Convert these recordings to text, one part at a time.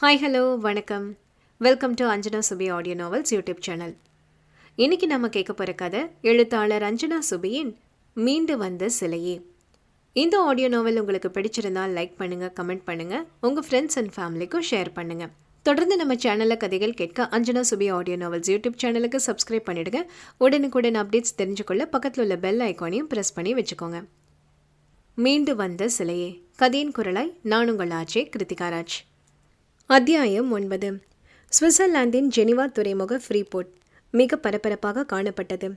Hi hello வணக்கம். Welcome to Anjana Subi audio novels YouTube channel இன்னைக்கு நம்ம கேட்க போகிற கதை எழுத்தாளர் அஞ்சனா சுபியின் மீண்டு வந்த சிலையே. இந்த ஆடியோ நாவல் உங்களுக்கு பிடிச்சிருந்தால் லைக் பண்ணுங்கள் கமெண்ட் பண்ணுங்கள் உங்கள் ஃப்ரெண்ட்ஸ் அண்ட் ஃபேமிலிக்கும் ஷேர் பண்ணுங்கள் தொடர்ந்து நம்ம சேனலில் கதைகள் கேட்க Anjana Subi audio novels YouTube சேனலுக்கு சப்ஸ்கிரைப் பண்ணிவிடுங்க உடனுக்குடன் அப்டேட்ஸ் தெரிஞ்சுக்கொள்ள பக்கத்தில் உள்ள பெல் ஐக்கானையும் ப்ரெஸ் பண்ணி வச்சுக்கோங்க. மீண்டு வந்த சிலையே. கதையின் குரலாய் நான் உங்கள் ஆச்சே கிருத்திகாராஜ் அத்தியாயம் ஒன்பது. சுவிட்சர்லாந்தின் ஜெனிவா துறைமுக ஃப்ரீபோர்ட் மிக பரபரப்பாக காணப்பட்டது.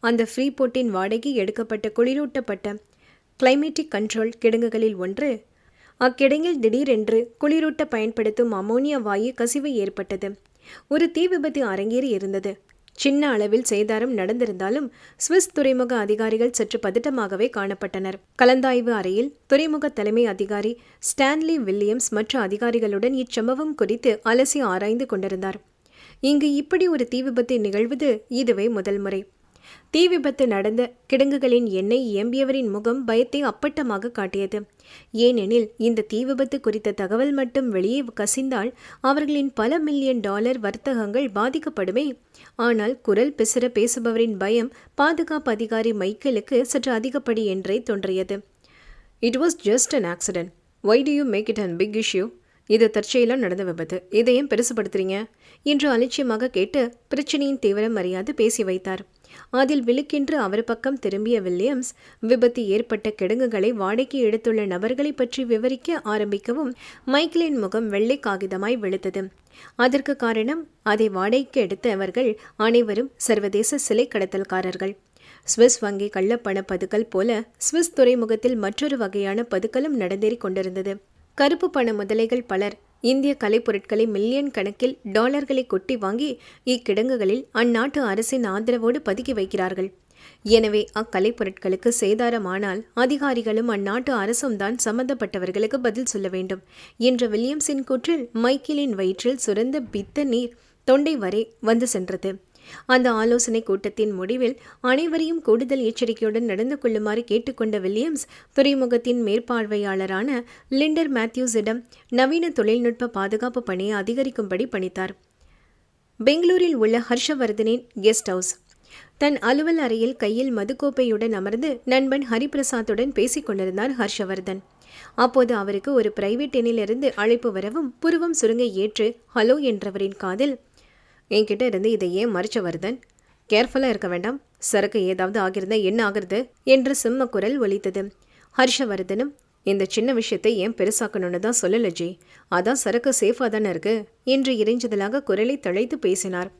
அந்த ஃப்ரீபோர்ட்டின் வாடகை எடுக்கப்பட்ட குளிரூட்டப்பட்ட கிளைமேட்டிக் கண்ட்ரோல் கிடங்குகளில் ஒன்று. அக்கிடங்கில் திடீரென்று குளிரூட்ட பயன்படுத்தும் அமோனியா வாயு கசிவு ஏற்பட்டது. ஒரு தீ விபத்து அரங்கேறி இருந்தது சின்ன அளவில் சேதாரம் நடந்திருந்தாலும் சுவிஸ் துறைமுக அதிகாரிகள் சற்று பதட்டமாகவே காணப்பட்டனர். கலந்தாய்வு அறையில் துறைமுக தலைமை அதிகாரி ஸ்டான்லி வில்லியம்ஸ் மற்ற அதிகாரிகளுடன் இச்சம்பவம் குறித்து அலசி ஆராய்ந்து கொண்டிருந்தார். இங்கு இப்படி ஒரு தீ விபத்து நிகழ்வது இதுவே முதல் முறை. தீ விபத்து நடந்த கிடங்குகளின் எண்ணெய் இயம்பியவரின் முகம் பயத்தை அப்பட்டமாக காட்டியது. ஏனெனில் இந்த தீ விபத்து குறித்த தகவல் மட்டும் வெளியே கசிந்தால் அவர்களின் பல மில்லியன் டாலர் வர்த்தகங்கள் பாதிக்கப்படுமே. ஆனால் குரல் பிசிற பேசுபவரின் பயம் பாதுகாப்பு அதிகாரி மைக்கேலுக்கு சற்று அதிகப்படி என்றே தோன்றியது. It was just an accident why do you make it an big issue இது தற்செயலாக நடந்த விபத்து. இதையும் பெருசுபடுத்துறீங்க? என்று அலட்சியமாக கேட்டு பிரச்சனையின் தீவிரம் அறியாது பேசி வைத்தார். அதில் விழுக்கின்று அவர் பக்கம் திரும்பிய வில்லியம்ஸ் விபத்து ஏற்பட்ட கிடங்குகளை வாடகைக்கு எடுத்துள்ள நபர்களை பற்றி விவரிக்க ஆரம்பிக்கவும் மைக்கேலின் முகம் வெள்ளை காகிதமாய் விழுத்தது அதற்கு காரணம் அதை வாடகைக்கு எடுத்தவர்கள் அனைவரும் சர்வதேச சிலை கடத்தல்காரர்கள். சுவிஸ் வங்கி கள்ளப்பண பதுக்கல் போல சுவிஸ் துறைமுகத்தில் மற்றொரு வகையான பதுக்கலும் நடந்தேறி கொண்டிருந்தது. கருப்பு பண முதலைகள் பலர் இந்திய கலைப்பொருட்களை மில்லியன் கணக்கில் டாலர்களை கொட்டி வாங்கி இக்கிடங்குகளில் அந்நாட்டு அரசின் ஆதரவோடு பதுக்கி வைக்கிறார்கள். எனவே அக்கலைப்பொருட்களுக்கு சேதாரமானால் அதிகாரிகளும் அந்நாட்டு அரசும் தான் சம்பந்தப்பட்டவர்களுக்கு பதில் சொல்ல வேண்டும். என்ற வில்லியம்ஸின் கூற்றில் மைக்கேலின் வயிற்றில் சுரந்த பித்த நீர் தொண்டை வரை வந்து சென்றது. அந்த ஆலோசனை கூட்டத்தின் முடிவில் அனைவரையும் கூடுதல் எச்சரிக்கையுடன் நடந்து கொள்ளுமாறு கேட்டுக்கொண்ட வில்லியம்ஸ் துறைமுகத்தின் மேற்பார்வையாளரான லிண்டர் மேத்யூஸிடம் நவீன தொழில்நுட்ப பாதுகாப்பு பணியை அதிகரிக்கும்படி பணித்தார். பெங்களூரில் உள்ள ஹர்ஷவர்தனின் கெஸ்ட் ஹவுஸ். தன் அலுவல் அறையில் கையில் மதுக்கோப்பையுடன் அமர்ந்து நண்பன் ஹரிபிரசாத்துடன் பேசிக் கொண்டிருந்தார் ஹர்ஷவர்தன். அப்போது அவருக்கு ஒரு பிரைவேட் எண்ணிலிருந்து அழைப்பு வரவும் புருவம் சுருங்க ஏற்று ஹலோ என்றவரின் காதில் என்கிட்ட இருந்து இதை ஏன் மறைச்ச வருதன்? கேர்ஃபுல்லாக இருக்க வேண்டாம். சரக்கு ஏதாவது ஆகிருந்தா என்ன ஆகிறது? என்று சிம்ம குரல் ஒலித்தது. ஹர்ஷவர்தனும் இந்த சின்ன விஷயத்தை ஏன் பெருசாக்கணும்னு தான் சொல்லல ஜி. அதான் சரக்கு சேஃபாக தானே இருக்கு? என்று இறைஞ்சதலாக குரலை தழைத்து பேசினார்.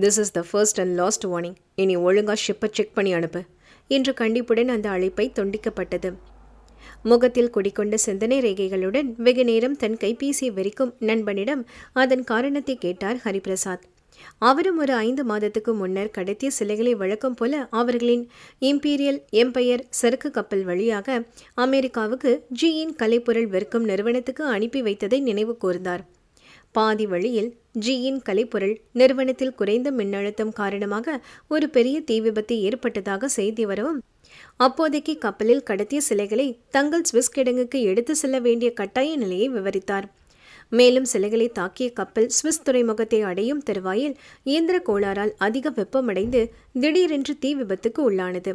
This is the first and last warning இனி ஒழுங்கா ஷிப்பை செக் பண்ணி அனுப்பு. என்று கண்டிப்புடன் அந்த அழைப்பை துண்டிக்கப்பட்டது. முகத்தில் குடிக்கொண்ட சிந்தனை ரேகைகளுடன் வெகு நேரம் தன் கைபேசியை வெறிக்கும் நண்பனிடம் அதன் காரணத்தை கேட்டார் ஹரிபிரசாத். அவரும் ஒரு ஐந்து மாதத்துக்கு முன்னர் கடத்திய சிலைகளை வழக்கம் போல அவர்களின் இம்பீரியல் எம்பையர் சரக்கு கப்பல் வழியாக அமெரிக்காவுக்கு ஜியின் கலைப்பொருள் விற்கும் நிறுவனத்துக்கு அனுப்பி வைத்ததை நினைவு கூர்ந்தார். பாதி வழியில் ஜியின் கலைப்பொருள் நிறுவனத்தில் குறைந்த மின்னழுத்தம் காரணமாக ஒரு பெரிய தீ விபத்து ஏற்பட்டதாக செய்தி வரவும் அப்போதைக்கு கப்பலில் கடத்திய சிலைகளை தங்கள் சுவிஸ் கிடங்குக்கு எடுத்து செல்ல வேண்டிய கட்டாய நிலையை விவரித்தார். மேலும் சிலைகளை தாக்கிய கப்பல் சுவிஸ் துறைமுகத்தை அடையும் தருவாயில் இயந்திர கோளாறால் அதிக வெப்பமடைந்து திடீரென்று தீ விபத்துக்கு உள்ளானது.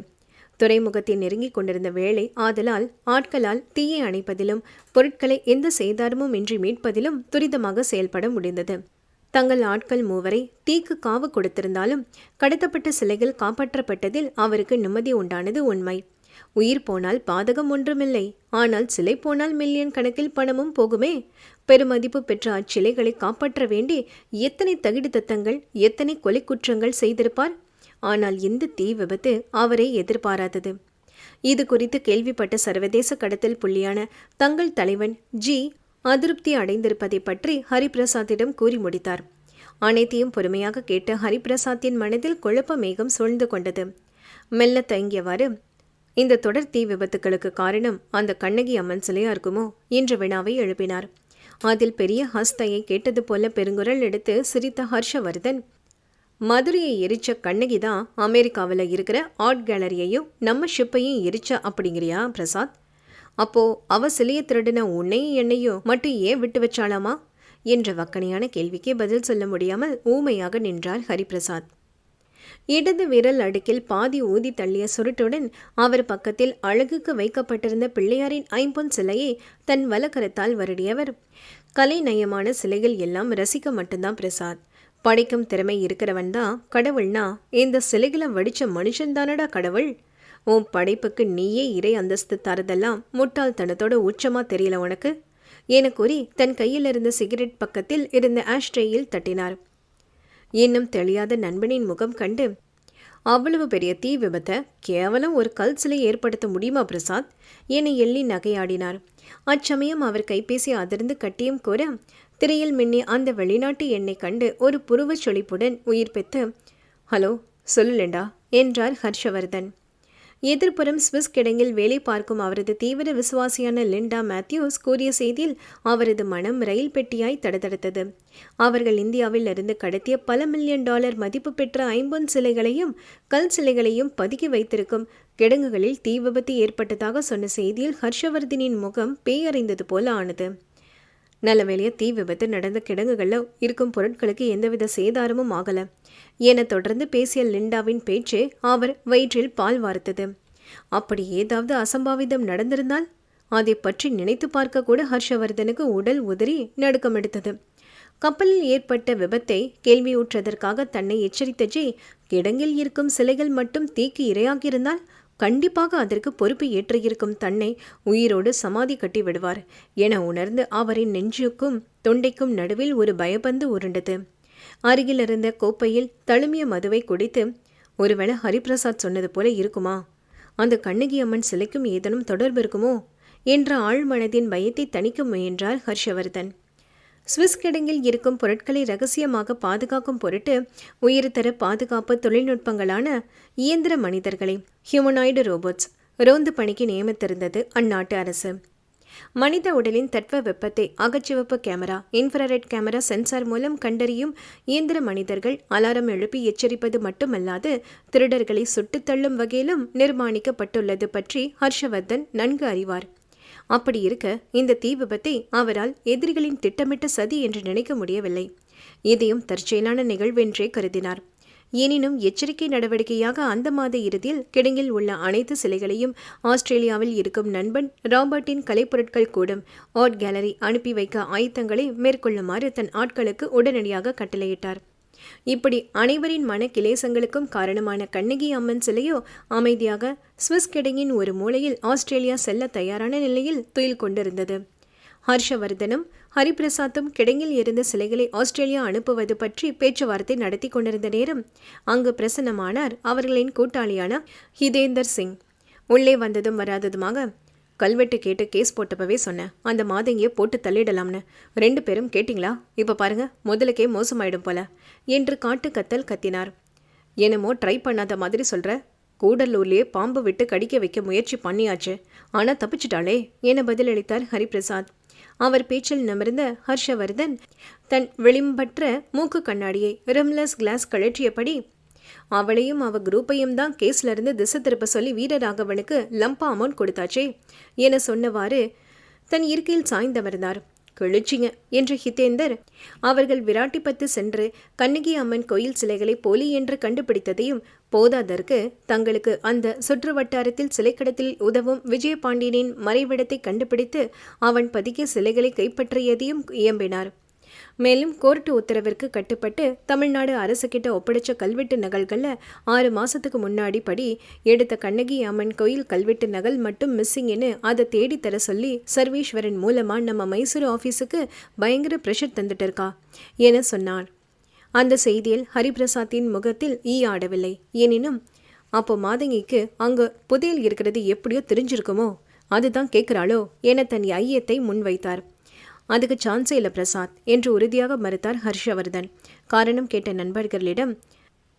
துறைமுகத்தை நெருங்கிக் கொண்டிருந்த வேளை ஆதலால் ஆட்களால் தீயை அணைப்பதிலும் பொருட்களை எந்த சேதாரமும் இன்றி மீட்பதிலும் துரிதமாக செயல்பட முடிந்தது. தங்கள் ஆட்கள் மூவரை தீக்கு காவு கொடுத்திருந்தாலும் கடத்தப்பட்ட சிலைகள் காப்பாற்றப்பட்டதில் அவருக்கு நிம்மதி உண்டானது உண்மை. உயிர் போனால் பாதகம் ஒன்றுமில்லை. ஆனால் சிலை போனால் மில்லியன் கணக்கில் பணமும் போகுமே. பெருமதிப்பு பெற்ற அச்சிலைகளை காப்பாற்ற வேண்டி எத்தனை தகிடு தத்தங்கள் எத்தனை கொலை குற்றங்கள் செய்திருப்பார்? ஆனால் இந்த தீ விபத்து அவரை எதிர்பாராதது. இது குறித்து கேள்விப்பட்ட சர்வதேச கடத்தல் புள்ளியான தங்கள் தலைவன் ஜி. அதிருப்தி அடைந்திருப்பதை பற்றி ஹரிபிரசாத்திடம் கூறி முடித்தார். அனைத்தையும் பொறுமையாக கேட்ட ஹரிபிரசாத்தின் மனதில் குழப்ப மேகம் சூழ்ந்து கொண்டது. மெல்ல தயங்கியவாறு இந்த தொடர் தீ விபத்துக்களுக்கு காரணம் அந்த கண்ணகி அம்மன் சிலையா இருக்குமோ? என்ற வினாவை எழுப்பினார். அதில் பெரிய ஹஸ்தையை கேட்டது போல பெருங்குரல் எடுத்து சிரித்த ஹர்ஷவர்தன் மதுரையை எரிச்ச கண்ணகி தான் அமெரிக்காவில் இருக்கிற ஆர்ட் கேலரியையும் நம்ம ஷிப்பையும் எரிச்ச அப்படிங்கிறியா பிரசாத்? அப்போ அவ சிலையை திருடின உன்னையும் என்னையும் மட்டும் ஏன் விட்டு வச்சாலாமா என்ற வக்கனையான கேள்விக்கே பதில் சொல்ல முடியாமல் ஊமையாக நின்றார் ஹரிபிரசாத். இடது விரல் அடுக்கில் பாதி ஊதி தள்ளிய சுருட்டுடன் அவர் பக்கத்தில் அழகுக்கு வைக்கப்பட்டிருந்த பிள்ளையாரின் ஐம்பொன் சிலையை தன் வலக்கரத்தால் வருடியவர். கலை நயமான சிலைகள் எல்லாம் ரசிக்க மட்டும்தான் பிரசாத். படைக்கும் திறமை இருக்கிறவன் தான் கடவுள்னா இந்த சிலைகளை வடிச்ச மனுஷன்தானடா கடவுள்? உன் படைப்புக்கு நீயே இறை அந்தஸ்து தரதெல்லாம் முட்டாள்தனத்தோட உச்சமா தெரியல உனக்கு? என கூறி தன் கையில் இருந்த சிகரெட் பக்கத்தில் இருந்த ஆஷ்ட்ரேயில் தட்டினார். இன்னும் தெளியாத நண்பனின் முகம் கண்டு அவ்வளவு பெரிய தீ விபத்தை கேவலம் ஒரு கல் சிலை ஏற்படுத்த முடியுமா பிரசாத்? என எள்ளி நகையாடினார். அச்சமயம் அவர் கைபேசி அதிர்ந்து கட்டியும் கூற திரையில் மின்னி அந்த வெளிநாட்டு எண்ணை கண்டு ஒரு புருவச் சொலிப்புடன் உயிர் பெற்று ஹலோ சொல்லுலண்டா? என்றார் ஹர்ஷவர்தன். எதிர்ப்புறம் சுவிஸ் கிடங்கில் வேலை பார்க்கும் அவரது தீவிர விசுவாசியான லிண்டா மேத்யூஸ் கூறிய செய்தியில் அவரது மனம் ரயில் பெட்டியாய் தடதடுத்தது. அவர்கள் இந்தியாவில் இருந்து கடத்திய பல மில்லியன் டாலர் மதிப்பு பெற்ற ஐம்பொன் சிலைகளையும் கல் சிலைகளையும் பதுக்கி வைத்திருக்கும் கிடங்குகளில் தீ விபத்து ஏற்பட்டதாக சொன்ன செய்தியில் ஹர்ஷவர்தனின் முகம் பேயறிந்தது போல ஆனது. நல்ல வேலையா தீ விபத்து நடந்த கிடங்குகளில் இருக்கும் பொருட்களுக்கு எந்தவித சேதாரமும் ஆகல. என தொடர்ந்து பேசிய லிண்டாவின் பேச்சு அவர் வயிற்றில் பால் வார்த்தது. அப்படி ஏதாவது அசம்பாவிதம் நடந்திருந்தால் அதை பற்றி நினைத்து பார்க்க கூட ஹர்ஷவர்தனுக்கு உடல் உதறி நடுக்கம் எடுத்தது. கப்பலில் ஏற்பட்ட விபத்தை கேள்வியுற்றதற்காக தன்னை எச்சரித்த ஜெய் கிடங்கில் இருக்கும் சிலைகள் மட்டும் தீக்கு இரையாகியிருந்தால் கண்டிப்பாக அதற்கு பொறுப்பு ஏற்றிருக்கும் தன்னை உயிரோடு சமாதி கட்டி விடுவார் என உணர்ந்து அவரின் நெஞ்சுக்கும் தொண்டைக்கும் நடுவில் ஒரு பயபந்து உருண்டது. அருகிலிருந்த கோப்பையில் தழுமிய மதுவை குடித்து ஒருவேளை ஹரிபிரசாத் சொன்னது போல இருக்குமா? அந்த கண்ணகி அம்மன் சிலைக்கும் ஏதேனும் தொடர்பு இருக்குமோ? என்ற ஆழ்மனதின் பயத்தை தணிக்க முயன்றார் ஹர்ஷவர்தன். சுவிஸ் கிடங்கில் இருக்கும் பொருட்களை ரகசியமாக பாதுகாக்கும் பொருட்டு உயர்தர பாதுகாப்பு தொழில்நுட்பங்களான இயந்திர மனிதர்களை ஹியூமனாய்டு ரோபோட்ஸ் ரோந்து பணிக்கு நியமித்திருந்தது அந்நாட்டு அரசு. மனித உடலின் தட்ப வெப்பத்தை அகச்சிவப்பு கேமரா இன்ஃப்ராரெட் கேமரா சென்சார் மூலம் கண்டறியும் இயந்திர மனிதர்கள் அலாரம் எழுப்பி எச்சரிப்பது மட்டுமல்லாது திருடர்களை சுட்டுத்தள்ளும் வகையிலும் நிர்மாணிக்கப்பட்டுள்ளது பற்றி ஹர்ஷவர்தன் நன்கு அறிவார். அப்படி இருக்க இந்த தீ விபத்தை அவரால் எதிரிகளின் திட்டமிட்ட சதி என்று நினைக்க முடியவில்லை. இதையும் தற்செயலான நிகழ்வென்றே கருதினார். எனினும் எச்சரிக்கை நடவடிக்கையாக அந்த மாத இறுதியில் கிடங்கில் உள்ள அனைத்து சிலைகளையும் ஆஸ்திரேலியாவில் இருக்கும் நண்பன் ராபர்ட்டின் கலைப்பொருட்கள் கூடும். ஆர்ட் கேலரி அனுப்பி வைக்க ஆயத்தங்களை மேற்கொள்ளுமாறு தன் ஆட்களுக்கு உடனடியாக கட்டளையிட்டார். இப்படி அனைவரின் மன கிளேசங்களுக்கும் காரணமான கண்ணகி அம்மன் சிலையோ அமைதியாக சுவிஸ் கிடங்கின் ஒரு மூலையில் ஆஸ்திரேலியா செல்ல தயாரான நிலையில் துயில் கொண்டிருந்தது. ஹர்ஷவர்தனும் ஹரிபிரசாத்தும் கிடங்கில் இருந்த சிலைகளை ஆஸ்திரேலியா அனுப்புவது பற்றி பேச்சுவார்த்தை நடத்தி கொண்டிருந்த நேரம் அங்கு பிரசன்னமானார் அவர்களின் கூட்டாளியான ஹிதேந்தர் சிங். உள்ளே வந்ததும் வராததுமாக கல்வெட்டு கேட்டு கேஸ் போட்டப்பவே சொன்னேன். அந்த மாதங்கியை போட்டு தள்ளிடலாம்னு. ரெண்டு பேரும் கேட்டிங்களா? இப்போ பாருங்க முதலுக்கே மோசமாயிடும் போல. என்று காட்டு கத்தல் கத்தினார். என்னமோ ட்ரை பண்ணாத மாதிரி சொல்கிற கூடலூர்லேயே பாம்பு விட்டு கடிக்க வைக்க முயற்சி பண்ணியாச்சு. ஆனால் தப்பிச்சிட்டாளே என பதிலளித்தார் ஹரிபிரசாத். அவர் பேச்சில் நிமிர்ந்த ஹர்ஷவர்தன் தன் வெளிம்பற்ற மூக்கு கண்ணாடியை ரிம்லெஸ் கிளாஸ் கழற்றியபடி அவளையும் அவ குரூப்பையும் தான் கேஸ்ல இருந்து திசை திருப்ப சொல்லி வீரராகவனுக்கு லம்பா அமௌண்ட் கொடுத்தாச்சே என சொன்னவாறு தன் இருக்கையில் சாய்ந்தமர்ந்தார் கிழிச்சிங்க என்று ஹிதேந்தர் அவர்கள் விராட்டிப்பத்து சென்று கண்ணகி அம்மன் கோயில் சிலைகளை போலி என்று கண்டுபிடித்ததையும் போதாதற்கு தங்களுக்கு அந்த சுற்று வட்டாரத்தில் சிலைக்கடத்தில் உதவும் விஜயபாண்டியனின் மறைவிடத்தை கண்டுபிடித்து அவன் பதுக்கிய சிலைகளை கைப்பற்றியதையும் இயம்பினார். மேலும் கோர்ட்டு உத்தரவிற்கு கட்டுப்பட்டு தமிழ்நாடு அரசு கிட்ட ஒப்படைச்ச கல்வெட்டு நகல்களில் ஆறு மாசத்துக்கு முன்னாடி படி எடுத்த கண்ணகி அம்மன் கோயில் கல்வெட்டு நகல் மட்டும் மிஸ்ஸிங்னு அதை தேடித்தர தர சொல்லி சர்வேஸ்வரன் மூலமா நம்ம மைசூர் ஆஃபீஸுக்கு பயங்கர ப்ரெஷர் தந்துட்டு இருக்கா என சொன்னார். அந்த செய்தியில் ஹரிபிரசாத்தின் முகத்தில் ஈ ஆடவில்லை. எனினும் அப்போ மாதங்கிக்கு அங்கு புதையல் இருக்கிறது எப்படியோ தெரிஞ்சிருக்குமோ? அதுதான் கேட்குறாளோ என தன் ஐயத்தை முன்வைத்தார். அதுக்கு சான்ஸே இல்லை பிரசாத் என்று உறுதியாக மறுத்தார் ஹர்ஷவர்தன். காரணம் கேட்ட நண்பர்களிடம்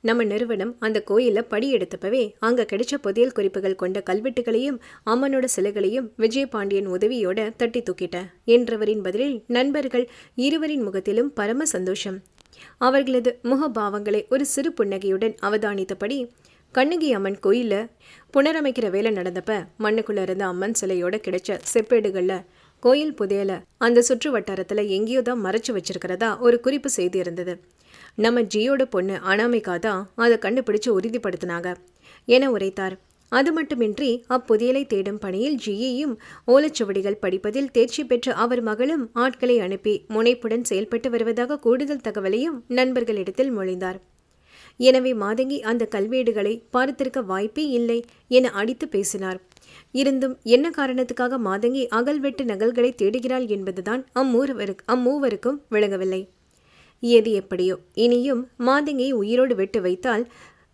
நம்ம நிறுவனம் அந்த கோயிலில் படி எடுத்தப்பவே அங்கே கிடைச்ச புதையல் குறிப்புகள் கொண்ட கல்வெட்டுகளையும் அம்மனோட சிலைகளையும் விஜயபாண்டியன் உதவியோட தட்டி தூக்கிட்ட. என்றவரின் பதிலில் நண்பர்கள் இருவரின் முகத்திலும் பரம சந்தோஷம். அவர்களது முகபாவங்களை ஒரு சிறு புன்னகையுடன் அவதானித்தபடி கண்ணகி அம்மன் கோயிலில் புனரமைக்கிற வேலை நடந்தப்ப மண்ணுக்குள்ள இருந்த அம்மன் சிலையோட கிடைச்ச செப்பேடுகளில் கோயில் புதையல. அந்த சுற்று வட்டாரத்தில் எங்கேயோ தான் மறைச்சு வச்சிருக்கிறதா ஒரு குறிப்பு செய்தி இருந்தது. நம்ம ஜியோட பொண்ணு அனாமிகா தான் அதை கண்டுபிடிச்சு உறுதிப்படுத்தினாங்க. என உரைத்தார். அது மட்டுமின்றி அப்புதியலை தேடும் பணியில் ஜியையும் ஓலச்சுவடிகள் படிப்பதில் தேர்ச்சி பெற்ற அவர் மகளும் ஆட்களை அனுப்பி முனைப்புடன் செயல்பட்டு வருவதாக கூடுதல் தகவலையும் நண்பர்களிடத்தில் மொழிந்தார். எனவே மாதங்கி அந்த கல்வேடுகளை பார்த்திருக்க வாய்ப்பே இல்லை என அடித்து பேசினார். இருந்தும் என்ன காரணத்துக்காக மாதங்கி அகல்வெட்டு நகல்களை தேடுகிறாள் என்பதுதான் அம்மூவருக்கு அம்மூவருக்கும் விளங்கவில்லை. எது எப்படியோ இனியும் மாதங்கியை உயிரோடு வெட்டு வைத்தால்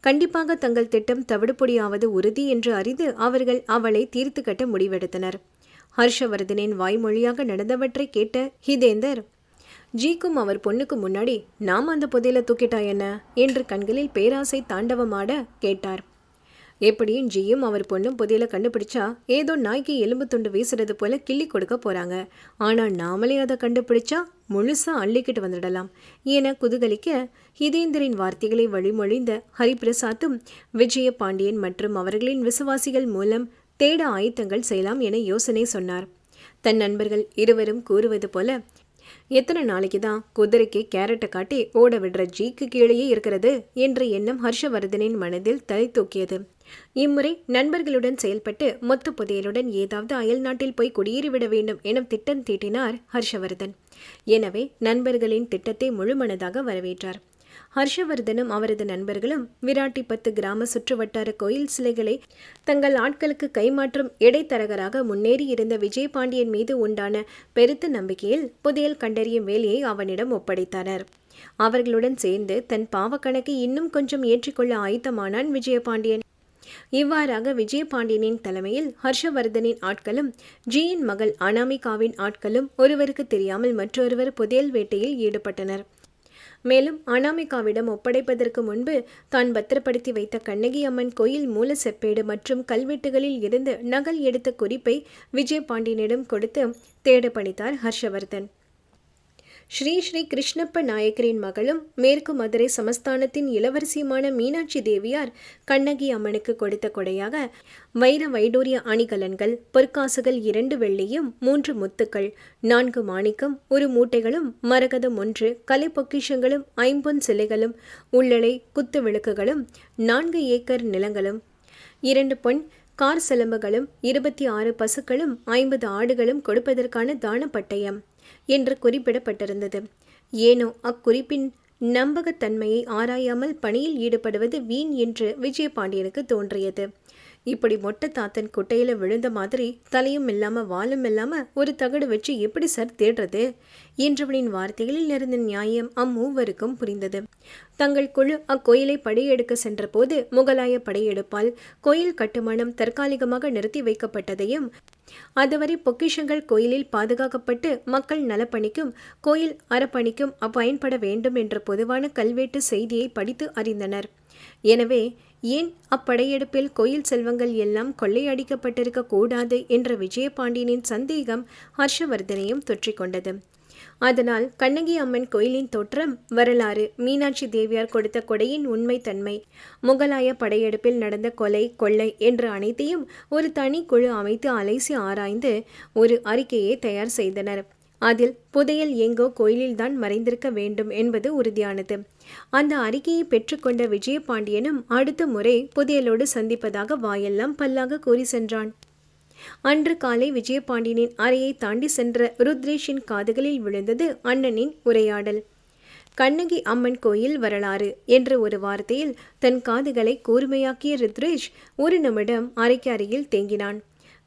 கண்டிப்பாக தங்கள் திட்டம் தவிடுபொடியாவது உறுதி என்று அறிந்து அவர்கள் அவளை தீர்த்து கட்ட முடிவெடுத்தனர். ஹர்ஷவர்தனின் வாய்மொழியாக நடந்தவற்றை கேட்ட ஹிதேந்தர் ஜிக்கும் அவர் பொண்ணுக்கு முன்னாடி நாம் அந்த புதையில தூக்கிட்டா என்ன? என்று கண்களில் பேராசை தாண்டவமாட கேட்டார். எப்படியும் ஜியும் அவர் பொண்ணும் புதையில கண்டுபிடிச்சா ஏதோ நாய்க்கு எலும்பு துண்டு வீசுறது போல கிள்ளி கொடுக்க போறாங்க. ஆனால் நாமளே அதை கண்டுபிடிச்சா முழுசா அள்ளிக்கிட்டு வந்துடலாம் என குதுகலிக்க ஹிதேந்திரின் வார்த்தைகளை வழிமொழிந்த ஹரிபிரசாத்தும் விஜய பாண்டியன் மற்றும் அவர்களின் விசுவாசிகள் மூலம் தேட ஆயத்தங்கள் செய்யலாம் என யோசனை சொன்னார். தன் நண்பர்கள் இருவரும் கூறுவது போல எத்தனை நாளைக்கு தான் குதிரைக்கு கேரட்டை காட்டி ஓட விடுற ஜீக்கு கீழேயே இருக்கிறது என்ற எண்ணம் ஹர்ஷவர்தனின் மனதில் தலை தூக்கியது. இம்முறை நண்பர்களுடன் செயல்பட்டு மொத்த புதையலுடன் ஏதாவது அயல் நாட்டில் போய் குடியேறிவிட வேண்டும் என திட்டம் தீட்டினார் ஹர்ஷவர்தன். எனவே நண்பர்களின் திட்டத்தை முழுமனதாக வரவேற்றார். ஹர்ஷவர்தனும் அவரது நண்பர்களும் விராட்டி பத்து கிராம சுற்றுவட்டார கோயில் சிலைகளை தங்கள் ஆட்களுக்கு கைமாற்றும் இடைத்தரகராக முன்னேறி இருந்த விஜயபாண்டியன் மீது உண்டான பெருத்த நம்பிக்கையில் புதையல் கண்டறியும் வேலையை அவனிடம் ஒப்படைத்தனர் அவர்களுடன் சேர்ந்து தன் பாவக்கணக்கை இன்னும் கொஞ்சம் ஏற்றிக்கொள்ள ஆயத்தமானான் விஜயபாண்டியன். இவ்வாறாக விஜயபாண்டியனின் தலைமையில் ஹர்ஷவர்தனின் ஆட்களும் ஜியின் மகள் அனாமிகாவின் ஆட்களும் ஒருவருக்கு தெரியாமல் மற்றொருவர் புதையல் வேட்டையில் ஈடுபட்டனர். மேலும் அனாமிகாவிடம் ஒப்படைப்பதற்கு முன்பு தான் பத்திரப்படுத்தி வைத்த கண்ணகி அம்மன் கோயில் மூல செப்பேடு மற்றும் கல்வெட்டுகளில் இருந்து நகல் எடுத்த குறிப்பை விஜயபாண்டியனிடம் கொடுத்து தேட பணித்தார் ஹர்ஷவர்தன். ஸ்ரீ ஸ்ரீ கிருஷ்ணப்ப நாயக்கரின் மகளும் மேற்கு மதுரை சமஸ்தானத்தின் இளவரசியுமான மீனாட்சி தேவியார் கண்ணகி அம்மனுக்கு கொடுத்த கொடையாக வைர வைடூரிய அணிகலன்கள் பொற்காசுகள் இரண்டு வெள்ளியும் மூன்று முத்துக்கள் நான்கு மாணிக்கம் ஒரு மூட்டைகளும் மரகதம் ஒன்று கலை பொக்கிஷங்களும் ஐம்பொன் சிலைகளும் உள்ளலை குத்து விளக்குகளும் நான்கு ஏக்கர் நிலங்களும் இரண்டு பொன் கார் சிலம்புகளும் இருபத்தி ஆறு பசுக்களும் ஐம்பது ஆடுகளும் கொடுப்பதற்கான தான பட்டயம். என்று குறிப்பிடப்பட்டிருந்தது. ஏனோ அக்குறிப்பின் நம்பகத்தன்மையை ஆராயாமல் பணியில் ஈடுபடுவது வீண் என்று விஜயபாண்டியனுக்கு தோன்றியது. இப்படி மொட்டை தாத்தன் குட்டையில விழுந்த மாதிரி தலையும் இல்லாம வாலும் இல்லாம ஒரு தகடு வச்சு எப்படி சார் தேடுறது? என்றவனின் வார்த்தைகளில் இருந்த நியாயம் அம்மூவருக்கும் புரிந்தது. தங்கள் குழு அக்கோயிலை படையெடுக்க சென்றபோது முகலாய படையெடுப்பால் கோயில் கட்டுமானம் தற்காலிகமாக நிறுத்தி வைக்கப்பட்டதையும் அதுவரை பொக்கிஷங்கள் கோயிலில் பாதுகாக்கப்பட்டு மக்கள் நலப்பணிக்கும் கோயில் அறப்பணிக்கும் பயன்பட வேண்டும் என்ற பொதுவான கல்வெட்டு செய்தியை படித்து அறிந்தனர். எனவே ஏன் அப்படையெடுப்பில் கோயில் செல்வங்கள் எல்லாம் கொள்ளையடிக்கப்பட்டிருக்க கூடாது என்ற விஜயபாண்டியனின் சந்தேகம் ஹர்ஷவர்தனையும் தொற்றிக்கொண்டது. அதனால் கண்ணகி அம்மன் கோயிலின் தோற்றம் வரலாறு. மீனாட்சி தேவியார் கொடுத்த கொடையின் உண்மை தன்மை முகலாய படையெடுப்பில் நடந்த கொலை கொள்ளை என்ற அனைத்தையும் ஒரு தனி குழு அமைத்து அலைசி ஆராய்ந்து ஒரு அறிக்கையை தயார் செய்தனர். அதில் புதையல் எங்கோ கோயிலில்தான் மறைந்திருக்க வேண்டும் என்பது உறுதியானது. அந்த அறிக்கையை பெற்றுக்கொண்ட விஜயபாண்டியனும் அடுத்த முறை புதையலோடு சந்திப்பதாக வாயெல்லாம் பல்லாக கூறி சென்றான். அன்று காலை விஜயபாண்டியனின் அறையை தாண்டி சென்ற ருத்ரேஷின் காதுகளில் விழுந்தது அண்ணனின் உரையாடல். கண்ணகி அம்மன் கோயில் வரலாறு என்ற ஒரு வார்த்தையில் தன் காதுகளை கூர்மையாக்கிய ருத்ரேஷ் ஒரு நிமிடம் அறைக்கு அருகில் தேங்கினான்.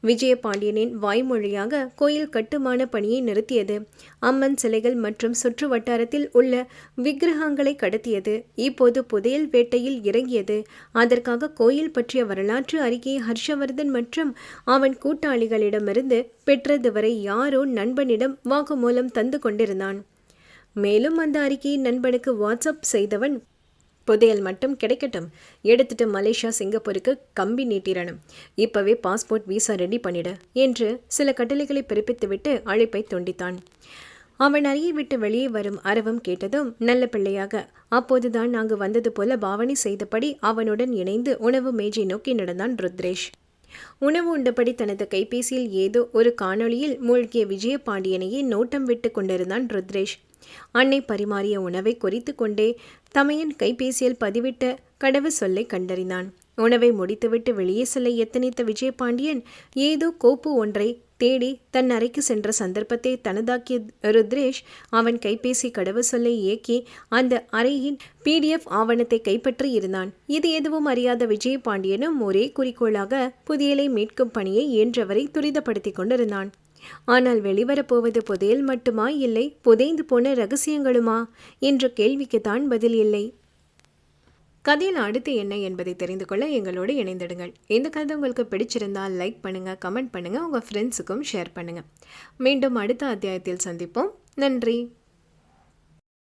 விஜயபாண்டியனின் வாய்மொழியாக கோயில் கட்டுமான பணியை நிறுத்தியது. அம்மன் சிலைகள் மற்றும் சுற்று வட்டாரத்தில் உள்ள விக்கிரகங்களை கடத்தியது. இப்போது புதையல் வேட்டையில் இறங்கியது. அதற்காக கோயில் பற்றிய வரலாற்று அறிக்கையை ஹர்ஷவர்தன் மற்றும் அவன் கூட்டாளிகளிடமிருந்து பெற்றது வரை யாரோ நண்பனிடம் வாக்குமூலம் தந்து கொண்டிருந்தான். மேலும் அந்த அறிக்கையை நண்பனுக்கு வாட்ஸ்அப் செய்தவன் புதையல் மட்டும் கிடைக்கட்டும். எடுத்துட்டு மலேசியா சிங்கப்பூருக்கு கம்பி நீட்டிடணும் இப்பவே பாஸ்போர்ட் விசா ரெடி பண்ணிட என்று சில கட்டளைகளை பிறப்பித்துவிட்டு அழைப்பை துண்டித்தான். அவன் அறையை விட்டு வெளியே வரும் அரவம் கேட்டதும் நல்ல பிள்ளையாக அப்போதுதான் நாங்கள் வந்தது போல பாவனை செய்தபடி அவனுடன் இணைந்து உணவு மேஜை நோக்கி நடந்தான் ருத்ரேஷ். உணவு உண்டபடி தனது கைபேசியில் ஏதோ ஒரு காணொளியில் மூழ்கிய விஜயபாண்டியனையே நோட்டம் விட்டு கொண்டிருந்தான் ருத்ரேஷ். அன்னை பரிமாறிய உணவை குறித்து கொண்டே தமையன் கைபேசியில் பதிவிட்ட கடவு சொல்லை கண்டறிந்தான். உணவை முடித்துவிட்டு வெளியே செல்ல எத்தனித்த விஜயபாண்டியன் ஏதோ கோப்பு ஒன்றை தேடி தன் அறைக்கு சென்ற சந்தர்ப்பத்தை தனதாக்கிய ருத்ரேஷ் அவன் கைபேசி கடவு சொல்லை இயக்கி அந்த அறையின் பிடிஎஃப் ஆவணத்தை கைப்பற்றி இருந்தான். இது எதுவும் அறியாத விஜயபாண்டியனும் ஒரே குறிக்கோளாக புதியலை மீட்கும் பணியை இயன்றவரை துரிதப்படுத்தி கொண்டிருந்தான். ஆனால் வெளிவரப்போவது புதையல் மட்டுமா இல்லை புதைந்து போன ரகசியங்களுமா என்ற கேள்விக்குத்தான் பதில் இல்லை. கதையில் அடுத்து என்ன என்பதை தெரிந்து கொள்ள எங்களோடு இணைந்திடுங்கள். இந்த கதை உங்களுக்கு பிடிச்சிருந்தால் லைக் பண்ணுங்கள் கமெண்ட் பண்ணுங்கள் உங்கள் ஃப்ரெண்ட்ஸுக்கும் ஷேர் பண்ணுங்கள் மீண்டும் அடுத்த அத்தியாயத்தில் சந்திப்போம். நன்றி.